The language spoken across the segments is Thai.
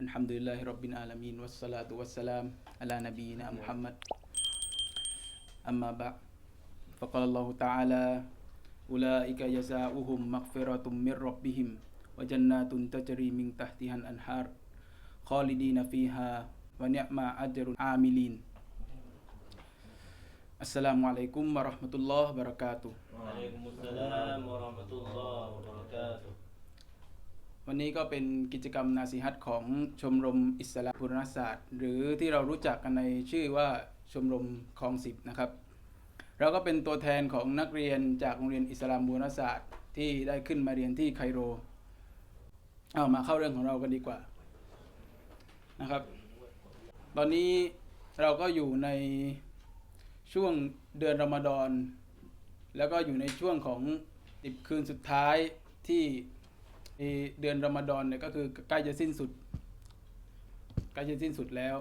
Alhamdulillahi Rabbil Alamin. Wassalatu wassalam ala nabiyina Muhammad. Amma ba' Faqala Allah Ta'ala Ulaika jaza'uhum maghfiratum min rabbihim Wa jannatun tajri min tahtihan anhar Khalidina fiha Wa ni'ma ajrul amilin. Assalamualaikum warahmatullahi wabarakatuh. Waalaikumsalam warahmatullahi wabarakatuh. วันนี้ก็เป็นกิจกรรมนาซีฮัตของชมรมอิสลามพุทธศาสตร์ หรือที่เรารู้จักกันในชื่อว่าชมรมคลองสิบนะครับเราก็เป็นตัวแทนของนักเรียนจากโรงเรียนอิสลามบุรศาสตร์ที่ได้ขึ้นมาเรียนที่ไคโรเอามาเข้าเรื่องของเรากันดีกว่านะครับ ตอนนี้เราก็อยู่ในช่วงเดือนรอมฎอนแล้วก็อยู่ในช่วงของสิบคืนสุดท้ายที่ เดือนรอมฎอนเนี่ยก็คือใกล้จะสิ้นสุดใกล้จะสิ้นสุดแล้ว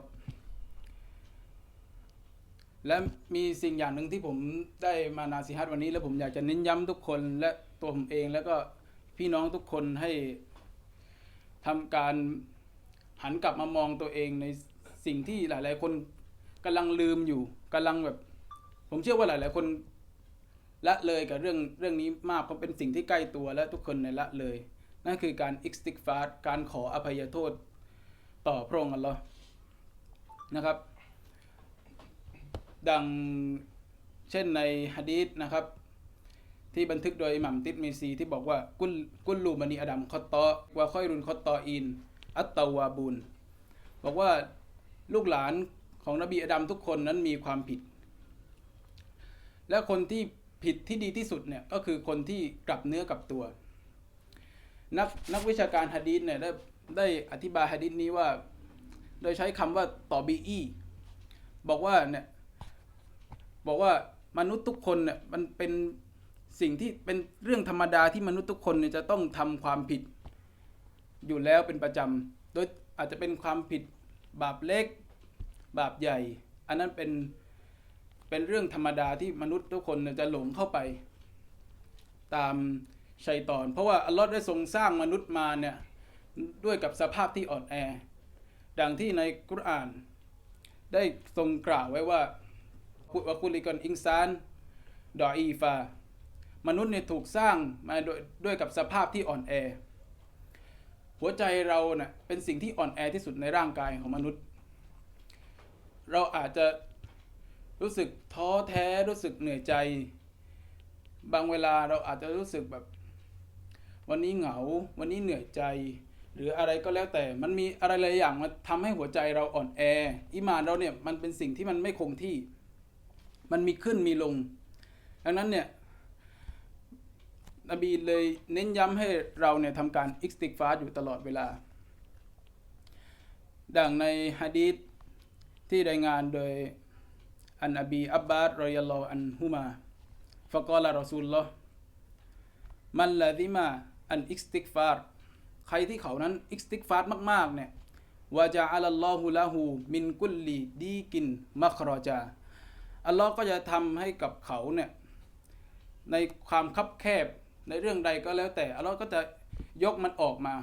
และมีสิ่งอย่างหนึ่งที่ผมได้มานาซิฮัตวันนี้ แล้วผมอยากจะเน้นย้ำทุกคนและตัวผมเองแล้วก็พี่น้องทุกคนให้ทำการหันกลับมามองตัวเองในสิ่งที่หลาย ๆ คนกำลังลืมอยู่กำลังแบบ ผมเชื่อว่าหลาย ๆ คนละเลยกับเรื่องเรื่องนี้มากเพราะเป็นสิ่งที่ใกล้ตัวและทุกคนในละเลย นั่นคือการอิกสติกฟาร์การขออภัยโทษต่อพระองค์อัลลอฮ์นะครับ ดังเช่นในฮะดีษนะครับ ที่บันทึกโดยอิหมัมติดมีซีที่บอกว่ากุลกุลลูมันีอดัมคอตตอวาค่อยรุนคอตตออิน อัตตาวาบุนบอกว่าลูกหลานของนบีอดัมทุกคนนั้นมีความผิด และคนที่ผิดที่ดีที่สุดเนี่ยก็คือคนที่กลับเนื้อกลับตัว นักนักวิชาการฮะดีษเนี่ยได้ได้อธิบายฮะดีษนี้ว่า โดยใช้คำว่าต่อบีอีบอกว่าเนี่ยบอกว่ามนุษย์ทุกคนเนี่ยมันเป็นสิ่งที่เป็นเรื่องธรรมดาที่มนุษย์ทุกคนเนี่ยจะต้องทำความผิด อยู่แล้วเป็นประจำโดยอาจจะเป็นความผิดบาปเล็ก บาปใหญ่ อันนั้นเป็นเป็นเรื่องธรรมดาที่มนุษย์ทุกคนจะหลงเข้าไป ตาม ชัยตอน เพราะว่าอัลลอฮ์ได้ทรงสร้างมนุษย์มาเนี่ยด้วยกับสภาพที่อ่อนแอ ดังที่ในกุรอาน ได้ทรงกล่าวไว้ว่าคุวะคุลิกอนอิงซานดออีฟามนุษย์เนี่ยถูกสร้างมาด้วยด้วยกับสภาพที่อ่อนแอ หัวใจเราเนะ่ะเป็นสิ่งที่อ่อนแอที่สุดในร่างกายของมนุษย์ เราอาจจะรู้สึกท้อแท้รู้สึกเหนื่อยใจ บางเวลาเราอาจจะรู้สึกแบบ วันนี้เหงา วันนี้เหนื่อยใจ หรืออะไรก็แล้วแต่มันมีอะไรหลายอย่างมาทำให้หัวใจเราอ่อนแออิมานเราเนี่ยมันเป็นสิ่งที่มันไม่คงที่ มันมีขึ้นมีลง ดังนั้นเนี่ยนบีเลยเน้นย้ำให้เราเนี่ยทำการอิกสติกฟาร์อยู่ตลอดเวลา ดังในฮะดีษที่รายงานโดยอันอบีอับบาสรอยัลลอฮอันฮุมาฟะกอลารอซูลลอฮ์มันละดิมา อันอิสติกฟาร์ใครที่เขานั้นอิสติกฟาร์มากๆ เนี่ยวาจาอัลลอฮุละหูมินกุลลีดีกินมัครอจา อัลลอฮ์ก็จะทำให้กับเขาเนี่ยในความคับแคบในเรื่องใดก็แล้วแต่ อัลลอฮ์ก็จะยกมันออกมา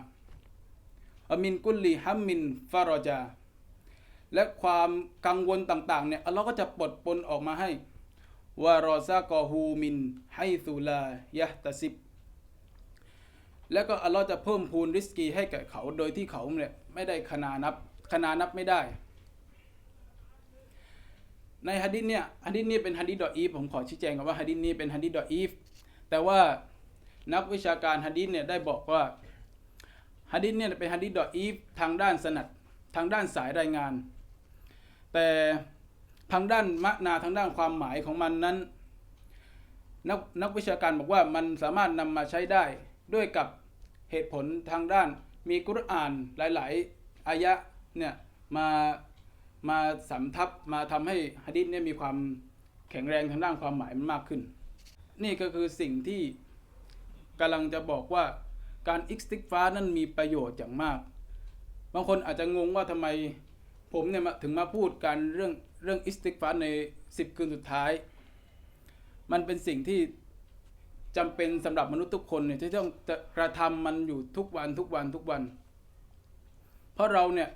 อามินกุลลีฮัมมินฟารอจา และความกังวลต่างๆเนี่ยอัลลอฮ์ก็จะปลดปลนออกมาให้วารอซากอฮูมินไฮซูลายะตะซิบ แล้วก็อัลลอฮ์จะเพิ่มพูนริสกีให้แก่เขาโดยที่เขาเนี่ยไม่ได้ขนานับขนานับไม่ได้ ในฮะดิษเนี่ยฮะดิษนี้เป็นฮะดิษดออีฟผมขอชี้แจงก่อนว่าฮะดิษนี้เป็นฮะดิษดออีฟแต่ว่านักวิชาการฮะดิษเนี่ยได้บอกว่าฮะดิษเนี่ยเป็นฮะดิษดออีฟทางด้านสนัดทางด้านสายรายงาน แต่ทางด้านมะนาทางด้านความหมายของมันนั้น นักนักวิชาการบอกว่ามันสามารถนำมาใช้ได้ ด้วยกับเหตุผลทางด้านมีกุรอานหลาย ๆอายะเนี่ยมามาสำทับมาทำให้ฮะดิษเนี่ยมีความแข็งแรงทางด้านความหมายมันมากขึ้น นี่ก็คือสิ่งที่กำลังจะบอกว่าการอิกสติกฟ้านั้นมีประโยชน์อย่างมาก บางคนอาจจะงงว่าทำไมผมเนี่ยมาถึงมาพูดการเรื่องเรื่องอิสติกฟ้าในสิบคืนสุดท้าย มันเป็นสิ่งที่ จำเป็นสำหรับมนุษย์ทุกคนเนี่ยที่ต้องจะกระทำมันอยู่ทุกวันทุกวันทุกวัน เพราะเราเนี่ย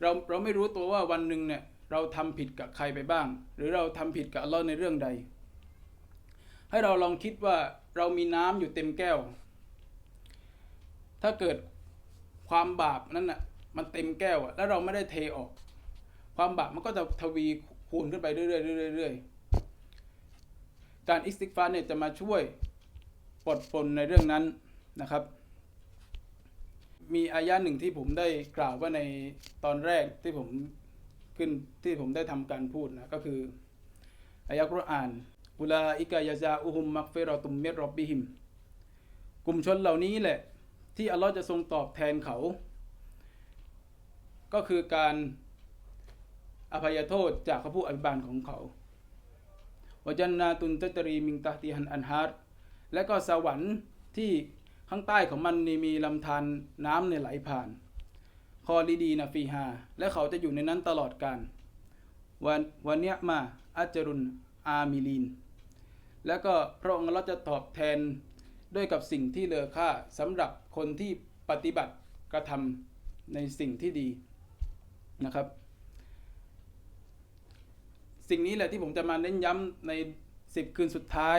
เราเราไม่รู้ตัวว่าวันหนึ่งเนี่ยเราทำผิดกับใครไปบ้าง หรือเราทำผิดกับอัลลอฮ์ในเรื่องใด ให้เราลองคิดว่าเรามีน้ำอยู่เต็มแก้ว ถ้าเกิดความบาปนั้นน่ะมันเต็มแก้วอะแล้วเราไม่ได้เทออก ความบาปมันก็จะทวีคูณขึ้นไปเรื่อยๆเรื่อยๆเรื่อยๆ การอิสติกฟารเนี่ยจะมาช่วยปลดปลนในเรื่องนั้นนะครับ มีอายะหนึ่งที่ผมได้กล่าวว่าในตอนแรกที่ผมขึ้นที่ผมได้ทำการพูดนะก็คืออายะกุรอานอุลาอิกายาซาอุฮุมมักเฟรอตุมเมรอบบิฮิม กลุ่มชนเหล่านี้แหละ ที่อัลลอฮ์จะทรงตอบแทนเขา ก็คือการอภัยโทษจากพระผู้อภิบาลของเขา วจันนาตุนตตรีมิงตาติฮันอันฮาร์และก็สวรรค์ที่ข้างใต้ของมันนี่มีลำธารน้ำเนี่ยไหลผ่าน คอลีดีนาฟีฮา และเขาจะอยู่ในนั้นตลอดกาลวันวันเนี้ยมาอัจจรุนอามิลีน แล้วก็พระองค์เราจะตอบแทนด้วยกับสิ่งที่เลอค่าสำหรับคนที่ปฏิบัติกระทำในสิ่งที่ดีนะครับ สิ่งนี้แหละที่ผมจะมาเน้นย้ำในสิบคืนสุดท้าย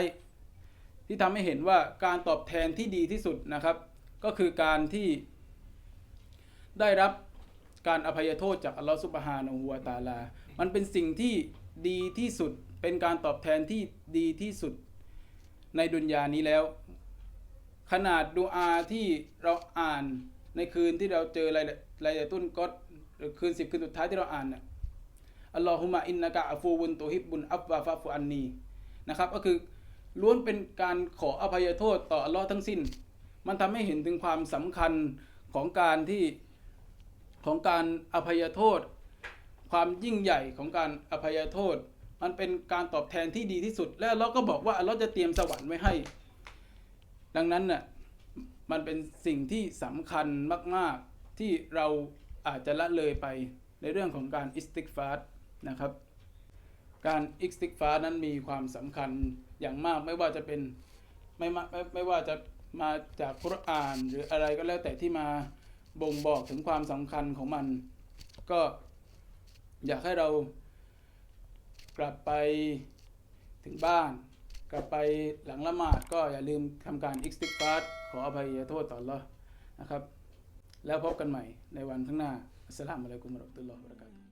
ที่ทำให้เห็นว่าการตอบแทนที่ดีที่สุดนะครับ ก็คือการที่ได้รับการอภัยโทษจากอัลลอฮฺสุบฮานะฮูวาตาลา มันเป็นสิ่งที่ดีที่สุด เป็นการตอบแทนที่ดีที่สุดในดุนยานี้แล้ว ขนาดดูอาที่เราอ่านในคืนที่เราเจอรายรายตุนก็หรือคืนสิบคืนสุดท้ายที่เราอ่านเนี่ย อัลลอฮุมะอินนะกะอัฟูวุนตุฮิบบุนอัฟวาฟาฟุอันนีนะครับ ก็คือล้วนเป็นการขออภัยโทษต่ออัลลอฮ์ทั้งสิ้น มันทำให้เห็นถึงความสำคัญของการที่ของการอภัยโทษ ความยิ่งใหญ่ของการอภัยโทษ มันเป็นการตอบแทนที่ดีที่สุด และเราก็บอกว่าเราจะเตรียมสวรรค์ไว้ให้ ดังนั้นน่ะมันเป็นสิ่งที่สำคัญมาก ๆ ที่เราอาจจะละเลยไปในเรื่องของการอิสติกฟาร์ นะครับ การอิสติกฟ้านั้นมีความสำคัญอย่างมากไม่ว่าจะเป็นไม่มไม่ไม่ว่าจะมาจากคุรอานหรืออะไรก็แล้วแต่ที่มาบ่งบอกถึงความสำคัญของมัน ก็อยากให้เรากลับไปถึงบ้าน กลับไปหลังละหมาดก็อย่าลืมทำการอิสติกฟาขออภัยโทษต่ออัลลอฮ์นะครับ แล้วพบกันใหม่ในวันข้างหน้าอัสสลามุอะลัยกุมวะเราะห์มะตุลลอฮ์วะบะเราะกาตุฮ์